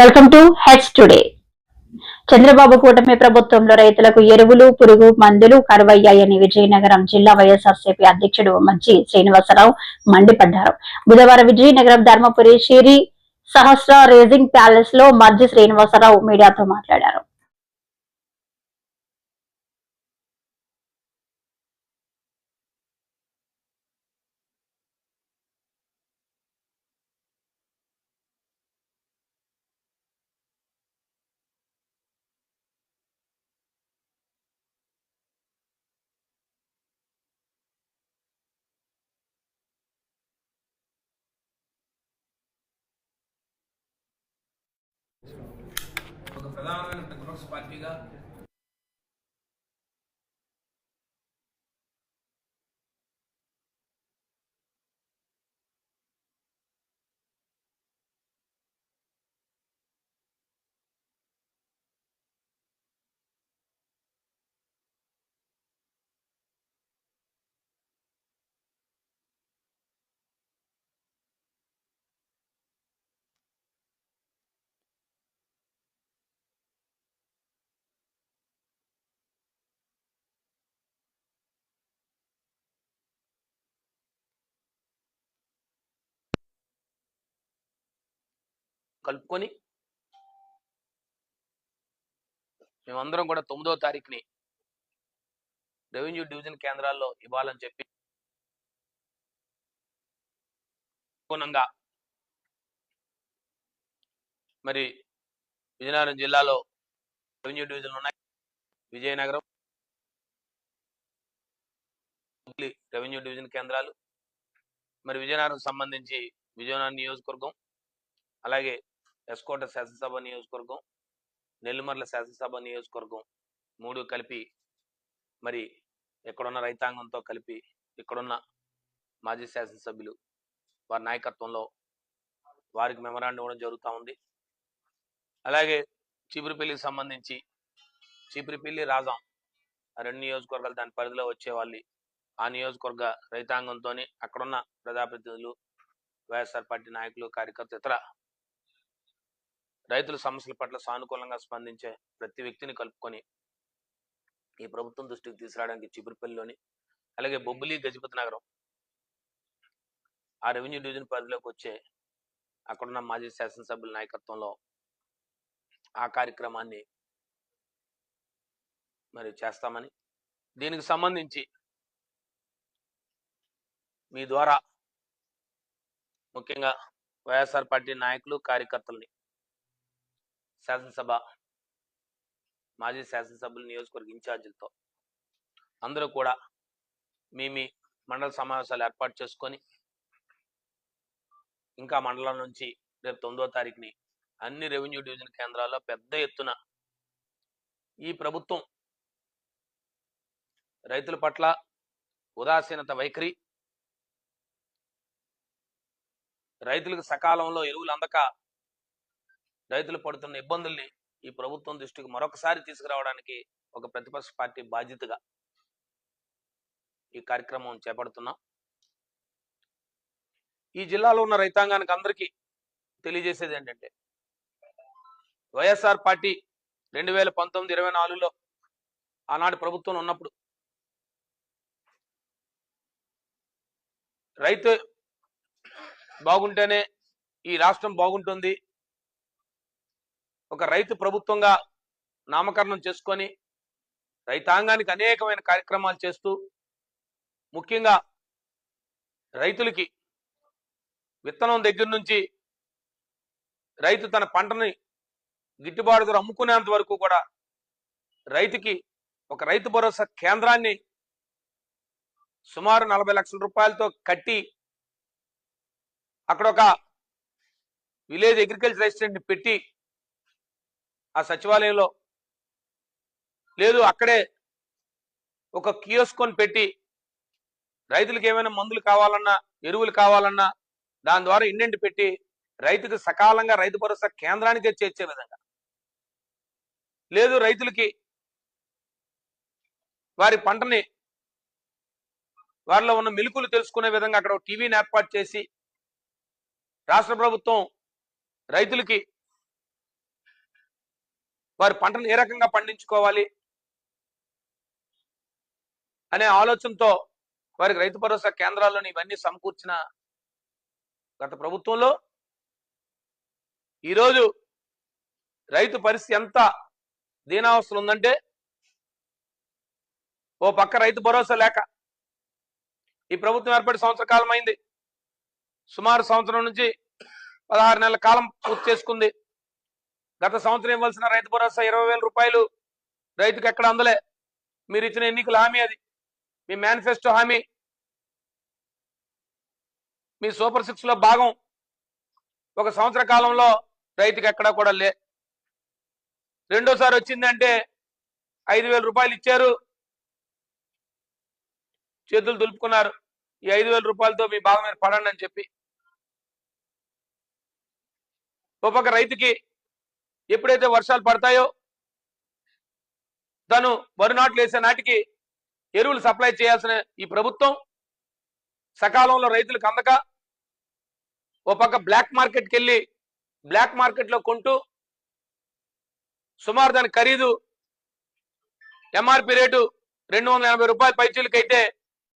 Welcome to H today. Chandrababu కూటమి ప్రభుత్వంలో రైతులకు ఎరువులు పురుగు మందులు కరువయ్యాయని విజయనగరం జిల్లా వైఎస్ఆర్సీపీ అధ్యక్షుడు మజ్జి శ్రీనివాసరావు మండిపడ్డారు. బుధవారం విజయనగరం ధర్మపురి షిరి సహస్ర రేజింగ్ ప్యాలెస్లో మజ్జి శ్రీనివాసరావు మీడియాతో మాట్లాడారు. ఒక ప్రధానమైన ప్రతిపక్ష పార్టీగా కలుపుకొని మేమందరం కూడా తొమ్మిదో తారీఖుని రెవెన్యూ డివిజన్ కేంద్రాల్లో ఇవ్వాలని చెప్పి అనుగుణంగా మరి విజయనగరం జిల్లాలో రెవెన్యూ డివిజన్లు ఉన్నాయి. విజయనగరం రెవెన్యూ డివిజన్ కేంద్రాలు. మరి విజయనగరం సంబంధించి విజయనగరం నియోజకవర్గం అలాగే ఎస్కోట శాసనసభ నియోజకవర్గం నెల్లిమర్ల శాసనసభ నియోజకవర్గం మూడు కలిపి మరి ఇక్కడున్న రైతాంగంతో కలిపి ఇక్కడున్న మాజీ శాసనసభ్యులు వారి నాయకత్వంలో వారికి మెమరాండం ఇవ్వడం జరుగుతూ ఉంది. అలాగే చీపురుపల్లికి సంబంధించి చీపురుపల్లి రాజాం ఆ రెండు నియోజకవర్గాలు దాని పరిధిలో వచ్చే వాళ్ళు ఆ నియోజకవర్గ రైతాంగంతో అక్కడున్న ప్రజాప్రతినిధులు వైఎస్ఆర్ పార్టీ నాయకులు కార్యకర్తలు ఇతర రైతుల సమస్యల పట్ల సానుకూలంగా స్పందించే ప్రతి వ్యక్తిని కలుపుకొని ఈ ప్రభుత్వం దృష్టికి తీసుకురావడానికి చిపురుపల్లిలోని అలాగే బొబ్బిలి గజపతి నగరం ఆ రెవెన్యూ డివిజన్ పరిధిలోకి వచ్చే అక్కడున్న మాజీ శాసనసభ్యుల నాయకత్వంలో ఆ కార్యక్రమాన్ని మరి చేస్తామని దీనికి సంబంధించి మీ ద్వారా ముఖ్యంగా వైఎస్ఆర్ పార్టీ నాయకులు కార్యకర్తల్ని శాసనసభ మాజీ శాసనసభ్యులు నియోజకవర్గ ఇన్ఛార్జీలతో అందరూ కూడా మీ మీ మండల సమావేశాలు ఏర్పాటు చేసుకొని ఇంకా మండలం నుంచి రేపు తొమ్మిదో తారీఖుని అన్ని రెవెన్యూ డివిజన్ కేంద్రాల్లో పెద్ద ఎత్తున ఈ ప్రభుత్వం రైతుల పట్ల ఉదాసీనత వైఖరి రైతులకు సకాలంలో ఎరువులు అందక రైతులు పడుతున్న ఇబ్బందుల్ని ఈ ప్రభుత్వం దృష్టికి మరొకసారి తీసుకురావడానికి ఒక ప్రతిపక్ష పార్టీ బాధ్యతగా ఈ కార్యక్రమం చేపడుతున్నాం. ఈ జిల్లాలో ఉన్న రైతాంగానికి అందరికీ తెలియజేసేది ఏంటంటే వైఎస్ఆర్ పార్టీ రెండు వేల పంతొమ్మిది ఇరవై నాలుగులో ఆనాడు ప్రభుత్వం ఉన్నప్పుడు రైతు బాగుంటేనే ఈ రాష్ట్రం బాగుంటుంది ఒక రైతు ప్రభుత్వంగా నామకరణం చేసుకొని రైతాంగానికి అనేకమైన కార్యక్రమాలు చేస్తూ ముఖ్యంగా రైతులకి విత్తనం దగ్గర నుంచి రైతు తన పంటని గిట్టుబాటు ధర అమ్ముకునేంత వరకు కూడా రైతుకి ఒక రైతు భరోసా కేంద్రాన్ని సుమారు నలభై లక్షల రూపాయలతో కట్టి అక్కడ ఒక విలేజ్ అగ్రికల్చర్ అసిస్టెంట్ని పెట్టి ఆ సచివాలయంలో. లేదు అక్కడే ఒక కియోస్కొని పెట్టి రైతులకు ఏమైనా మందులు కావాలన్నా ఎరువులు కావాలన్నా దాని ద్వారా ఇండెంట్ పెట్టి రైతుకు సకాలంగా రైతు భరోసా కేంద్రానికే చేర్చే విధంగా. లేదు రైతులకి వారి పంటని వారిలో ఉన్న మెలుకులు తెలుసుకునే విధంగా అక్కడ ఒక టీవీని ఏర్పాటు చేసి రాష్ట్ర ప్రభుత్వం రైతులకి వారి పంటను ఏ రకంగా పండించుకోవాలి అనే ఆలోచనతో వారికి రైతు భరోసా కేంద్రాల్లోని ఇవన్నీ సమకూర్చిన గత ప్రభుత్వంలో ఈరోజు రైతు పరిస్థితి ఎంత దీనావస్థలు ఉందంటే ఓ పక్క రైతు భరోసా లేక ఈ ప్రభుత్వం ఏర్పడి సంవత్సర కాలం అయింది సుమారు సంవత్సరం నుంచి పదహారు నెలల కాలం పూర్తి చేసుకుంది. గత సంవత్సరం ఇవ్వాల్సిన రైతు భరోసా ఇరవై వేల రూపాయలు రైతుకు ఎక్కడ అందలే? మీరు ఇచ్చిన ఎన్నికల హామీ అది. మీ మేనిఫెస్టో హామీ. మీ సూపర్ సిక్స్లో భాగం. ఒక సంవత్సర కాలంలో రైతుకి ఎక్కడా కూడా లే రెండోసారి వచ్చిందంటే ఐదు వేల రూపాయలు ఇచ్చారు. చేతులు దులుపుకున్నారు. ఈ ఐదు వేల రూపాయలతో మీ భాగం మీద పడండి అని చెప్పి. ఒక రైతుకి ఎప్పుడైతే వర్షాలు పడతాయో తను వరి నాట్లు వేసే నాటికి ఎరువులు సప్లై చేయాల్సిన ఈ ప్రభుత్వం సకాలంలో రైతులకు అందక ఓ పక్క బ్లాక్ మార్కెట్కి వెళ్ళి బ్లాక్ మార్కెట్లో కొంటూ సుమారు దాని ఖరీదు ఎంఆర్పి రేటు రెండు వందల ఎనభై రూపాయల పైచీలకైతే